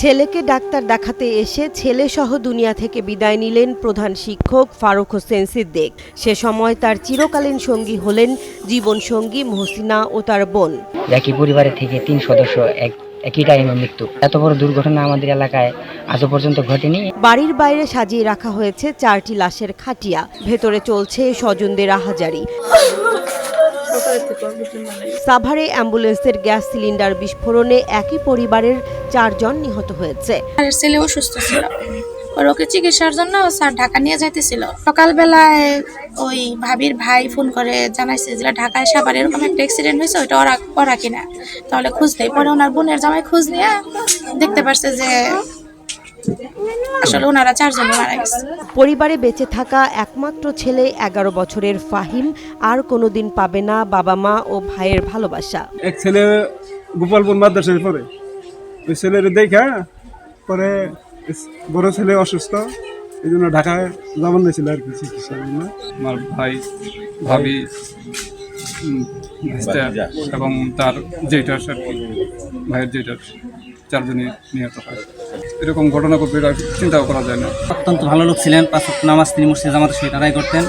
ছেলেকে ডাক্তার দেখাতে এসে ছেলেসহ দুনিয়া থেকে বিদায় নিলেন প্রধান শিক্ষক ফারুক হোসেন সিদ্দিক। সে সময় তার চিরকালীন সঙ্গী হলেন জীবনসঙ্গী মহসিনা ও তার বোন। একই পরিবারের থেকে তিন সদস্য এক একই টাইমে মৃত্যু। এত বড় দুর্ঘটনা আমাদের এলাকায় আজও পর্যন্ত ঘটেনি। বাড়ির বাইরে সাজিয়ে রাখা হয়েছে চারটি লাশের খাটিয়া। ভেতরে চলছে স্বজনদের আহাজারি। সাভারে অ্যাম্বুলেন্সের গ্যাস সিলিন্ডার বিস্ফোরণে একই পরিবারের চারজন নিহত হয়েছে। ছেলে অসুস্থ ছিল। ওর ওকে চিকিৎসার জন্য স্যার ঢাকা নিয়ে যাইতেছিল। সকালবেলায় ওই ভাবির ভাই ফোন করে জানাইছে যে ঢাকায় সাবার এরকম একটা অ্যাক্সিডেন্ট হয়েছে ওইটা ওরা ওরা কিনা। তাহলে খুঁজ দেয় পরে। ওনার বোনের জামাই খোঁজ নিয়ে দেখতে পারছে যে আসলে ওনারা চারজন মারা গেছে। পরিবারে বেঁচে থাকা একমাত্র ছেলে এগারো বছরের ফাহিম আর কোনোদিন পাবে না বাবা মা ও ভাইয়ের ভালোবাসা। এক ছেলে গোপালপুর মাদ্রাসায় পড়ে। ওই ছেলের দেখা পরে বড় ছেলে অসুস্থ এই জন্য ঢাকায় যাবার নিয়েছিল আর কি চিকিৎসার জন্য। আমার ভাই ভাবি এবং তার যেটা আর কি। ভাইয়ের যেটা চারজনই নিহত হয়। এরকম ঘটনা ঘটবে চিন্তাও করা যায় না। অত্যন্ত ভালো লোক ছিলেন, পাঁচ নামাজ তিনি মুর্শিদ জামাতের সহিত আদায় করতেন।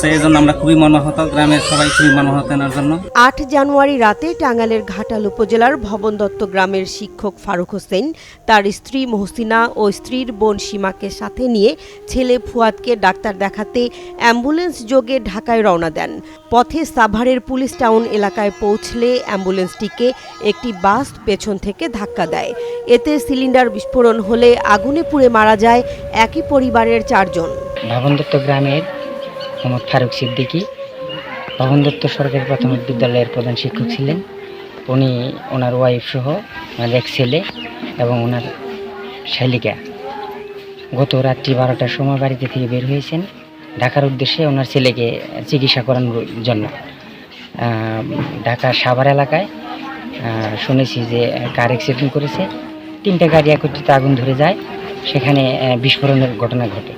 সেই জন্য আমরা খুবই মর্মাহত গ্রামের সবাই খুবই মর্মাহত এনার জন্য। আট জানুয়ারি রাতে টাঙ্গাইলের ঘাটাল উপজেলার ভবন দত্ত গ্রামের শিক্ষক ফারুক হোসেন তার স্ত্রী মহসিনা ও স্ত্রীর বোন সীমাকে সাথে নিয়ে ছেলে ফুয়াদকে ডাক্তার দেখাতে অ্যাম্বুলেন্স যোগে ঢাকায় রওনা দেন। পথে সাভারের পুলিশ টাউন এলাকায় পৌঁছলে অ্যাম্বুলেন্সটিকে একটি বাস পেছন থেকে ধাক্কা দেয়। এতে সিলিন্ডার বিস্ফোরণ হলে আগুনে পুড়ে মারা যায় একই পরিবারের চারজন। ভবন দত্ত গ্রামের মোহাম্মদ ফারুক সিদ্দিকী। ভবন দত্ত সরকারি প্রাথমিক বিদ্যালয়ের প্রধান শিক্ষক ছিলেন। উনি ওনার ওয়াইফ সহ ওনার এক ছেলে এবং ওনার শালিকা। গত রাত্রি বারোটার সময় বাড়িতে থেকে বের হয়েছেন। ঢাকার উদ্দেশ্যে ওনার ছেলেকে চিকিৎসা করানোর জন্য। ঢাকার সাভার এলাকায় শুনেছি যে কার অ্যাক্সিডেন্ট করেছে। তিনটা গাড়ি একত্রিত আগুন ধরে যায়। সেখানে বিস্ফোরণের ঘটনা ঘটে।